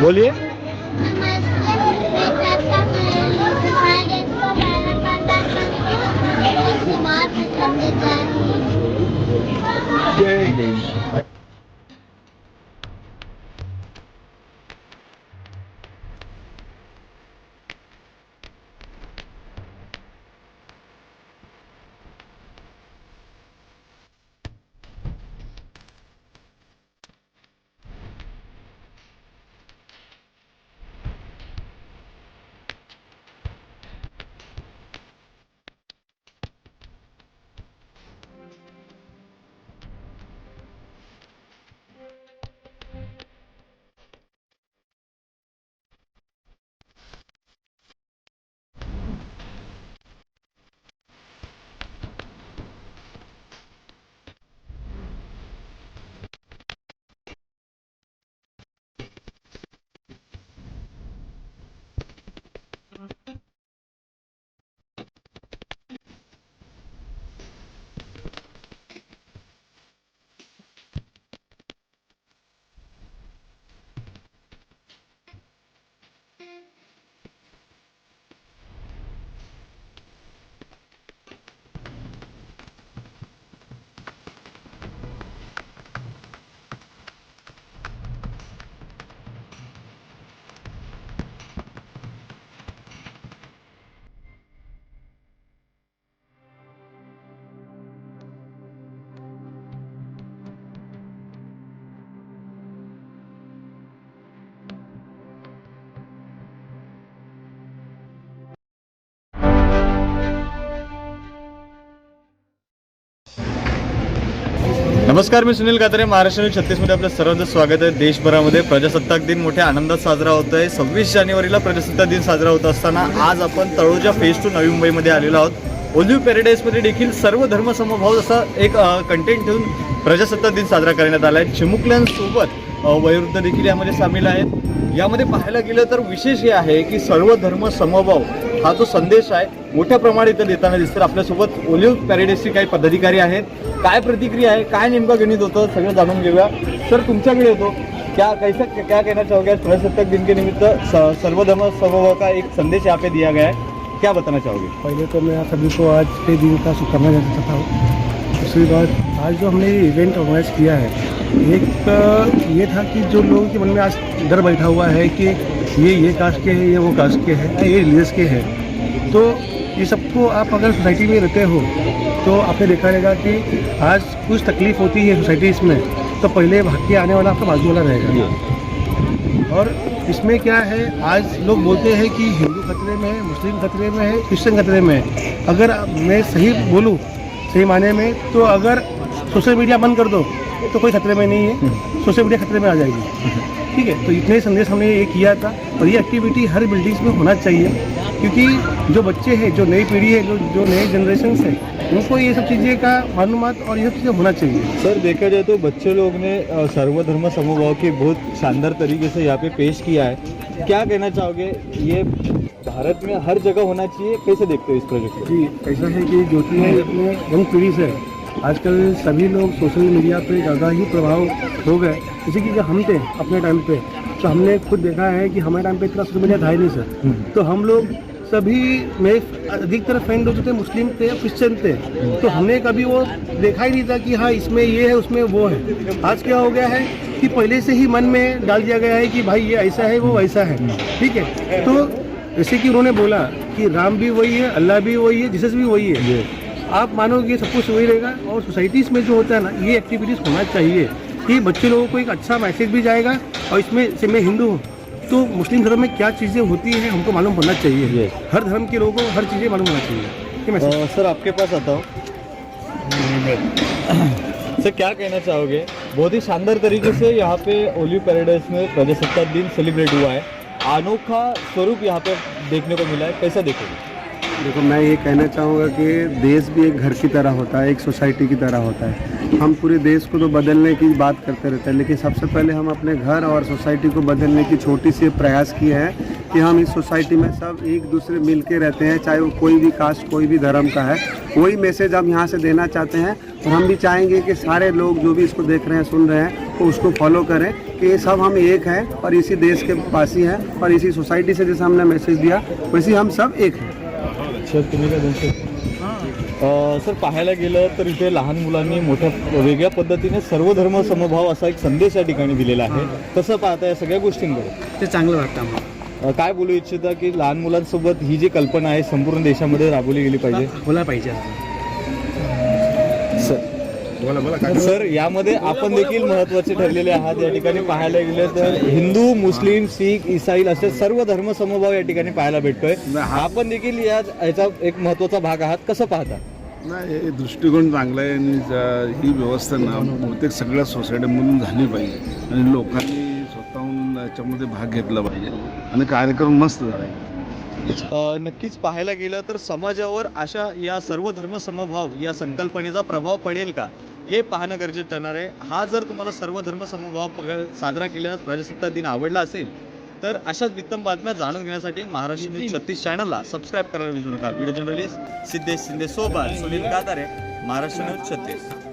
बोलिए। नमस्कार मी सुनील कातरे महाराष्ट्र न्यूज छत्तीसमध्ये आपलं सर्वांचं स्वागत आहे. देशभरामध्ये प्रजासत्ताक दिन मोठ्या आनंदात साजरा होत आहे. सव्वीस जानेवारीला प्रजासत्ताक दिन साजरा होत असताना आज आपण तळोजा फेज टू नवी मुंबईमध्ये आलेलो आहोत. ओलिव्ह पॅरेडाईजमध्ये देखील सर्व धर्मसमभाव असा एक कंटेंट ठेवून प्रजासत्ताक दिन साजरा करण्यात आला आहे चिमुकल्यांसोबत वयोवृद्ध देखील यामध्ये सामील आहेत. यामध्ये पाहायला गेलं तर विशेष हे आहे की सर्व धर्म समभाव हा जो संदेश आहे मोठ्या प्रमाणात इथं देताना दिसतं आपल्यासोबत ओलिव्ह पॅरेडेसचे काही पदाधिकारी आहेत. काय प्रतिक्रिया आहे काय नेमकं गणित होतं सगळं जाणून घेऊया. सर तुमच्याकडे येतो. क्या कैसा क्या कहना चाहोगे? आज प्रजासत्ताक दिन के निमित्त स- सर्व का एक संदेश यहाँ पे दिया गया है? क्या बताना चाहोगे? पहले तो मैं आप सभी को आज के दिन का शुभकामना देना चाहता हूँ। दूसरी बात आज जो हमने इवेंट ऑर्गेनाइज किया है एक ये था कि जो लोगों के मन में आज डर बैठा हुआ है कि ये ये कास्ट के हैं ये वो कास्ट के हैं ये रिलीजस के हैं। तो ये सबको आप अगर सोसाइटी में रहते हो तो आपने देखा रहेगा कि आज कुछ तकलीफ़ होती है सोसाइटीज़ में तो पहले भाग के आने वाला आपका बाजू वाला रहेगा। और इसमें क्या है आज लोग बोलते हैं कि हिंदू खतरे में है मुस्लिम खतरे में है क्रिश्चन खतरे में है। अगर मैं सही बोलूँ सही माने में तो अगर सोशल मीडिया बंद कर दो तो कोई खतरे में नहीं है। सोशल मीडिया खतरे में आ जाएगी। ठीक है तो इतने संदेश हमने ये किया था और ये एक्टिविटी हर बिल्डिंग्स में होना चाहिए क्योंकि जो बच्चे हैं जो नई पीढ़ी है जो जो नए जनरेशन है उनको ये सब चीज़ें का मालूमात और ये सब चीज़ें होना चाहिए। सर देखा जाए तो बच्चे लोग ने सर्वधर्म समभाव के बहुत शानदार तरीके से यहाँ पे पेश किया है। क्या कहना चाहोगे? ये भारत में हर जगह होना चाहिए? कैसे देखते हो इस प्रोजेक्ट को? जी ऐसा है कि जो कि अपने यंग पीढ़ी से आजकल सभी लोग सोशल मीडिया पे ज़्यादा ही प्रभाव हो गए। जैसे कि जब हम थे अपने टाइम पे तो हमने खुद देखा है कि हमारे टाइम पे इतना सोशल मीडिया था ही नहीं सर तो हम लोग सभी मेरे अधिकतर फ्रेंड लोग जो थे मुस्लिम थे क्रिश्चियन थे। तो हमने कभी वो देखा ही नहीं था कि हाँ इसमें ये है उसमें वो है। आज क्या हो गया है कि पहले से ही मन में डाल दिया गया है कि भाई ये ऐसा है वो वैसा है। ठीक है? तो जैसे कि उन्होंने बोला कि राम भी वही है अल्लाह भी वही है जीसस भी वही है। आप मानोगे सब कुछ वही रहेगा? और सोसाइटीज़ में जो होता है ना ये एक्टिविटीज़ होना चाहिए कि बच्चे लोगों को एक अच्छा मैसेज भी जाएगा और इसमें से मैं हिंदू हूँ तो मुस्लिम धर्म में क्या चीज़ें होती हैं हमको मालूम होना चाहिए. हर धर्म के लोगों को हर चीज़ें मालूम होना चाहिए। सर आपके पास आता हूँ। सर क्या कहना चाहोगे? बहुत ही शानदार तरीके से यहाँ पे ओलिव पैराडाइज में प्रजासत्ताक दिन सेलिब्रेट हुआ है। अनोखा स्वरूप यहाँ पे देखने को मिला है। कैसा देखोगे? देखो, मैं ये कहना चाहूँगा कि देश भी एक घर की तरह होता है, एक सोसाइटी की तरह होता है। हम पूरे देश को तो बदलने की बात करते रहते हैं, लेकिन सबसे पहले हम अपने घर और सोसाइटी को बदलने की छोटी सी प्रयास किए हैं कि हम इस सोसाइटी में सब एक दूसरे मिल के रहते हैं, चाहे वो कोई भी कास्ट, कोई भी धर्म का है। वही मैसेज हम यहाँ से देना चाहते हैं और हम भी चाहेंगे कि सारे लोग जो भी इसको देख रहे हैं, सुन रहे हैं तो उसको फॉलो करें कि ये सब हम एक हैं और इसी देश के वासी हैं और इसी सोसाइटी से जैसे हमने मैसेज दिया, वैसे हम सब एक हैं। सर तुम्ही काय बोलतो सर पाहायला गेलं तर इथे लहान मुलांनी मोठ्या वेगळ्या पद्धतीने सर्व धर्म समभाव असा एक संदेश या ठिकाणी दिलेला आहे. कसं पाहता या सगळ्या गोष्टींकडे? ते चांगलं वाटतं आम्हाला. काय बोलू इच्छिता की लहान मुलांसोबत ही जी कल्पना आहे संपूर्ण देशामध्ये राबवली गेली पाहिजे? बोला पाहिजे. सर सर यामध्ये आपण देखील महत्त्वाचे ठरलेले आहात. या ठिकाणी पाहायला गेले तर हिंदू मुस्लिम शीख इसाई असे सर्व धर्म समभाव या ठिकाणी पाहायला भेटतोय. आपण देखील या याचा एक महत्त्वाचा भाग आहात. कसं पाहता? नाही हे दृष्टिकोन चांगला आहे आणि ही व्यवस्था ना बहुतेक सगळ्या सोसायटीमधून झाली पाहिजे. आणि लोकांनी स्वतःहून याच्यामध्ये भाग घेतला पाहिजे. आणि कार्यक्रम मस्त झाला नक्कीच पाहायला गेलं तर समाजावर अशा या सर्व धर्मसमभाव या संकल्पनेचा प्रभाव पडेल का? हे पाहणं गरजेचं ठरणार आहे. हा जर तुम्हाला सर्व धर्मसमभाव साजरा केलेला प्रजासत्ताक दिन आवडला असेल तर अशाच वित्तम बातम्या जाणून घेण्यासाठी महाराष्ट्र न्यूज छत्तीस चॅनलला सबस्क्राईब करायला विसरू नका. व्हिडिओ जर्नलिस्ट सिद्धेश शिंदे सोबत सुनील कातारे महाराष्ट्र न्यूज छत्तीस.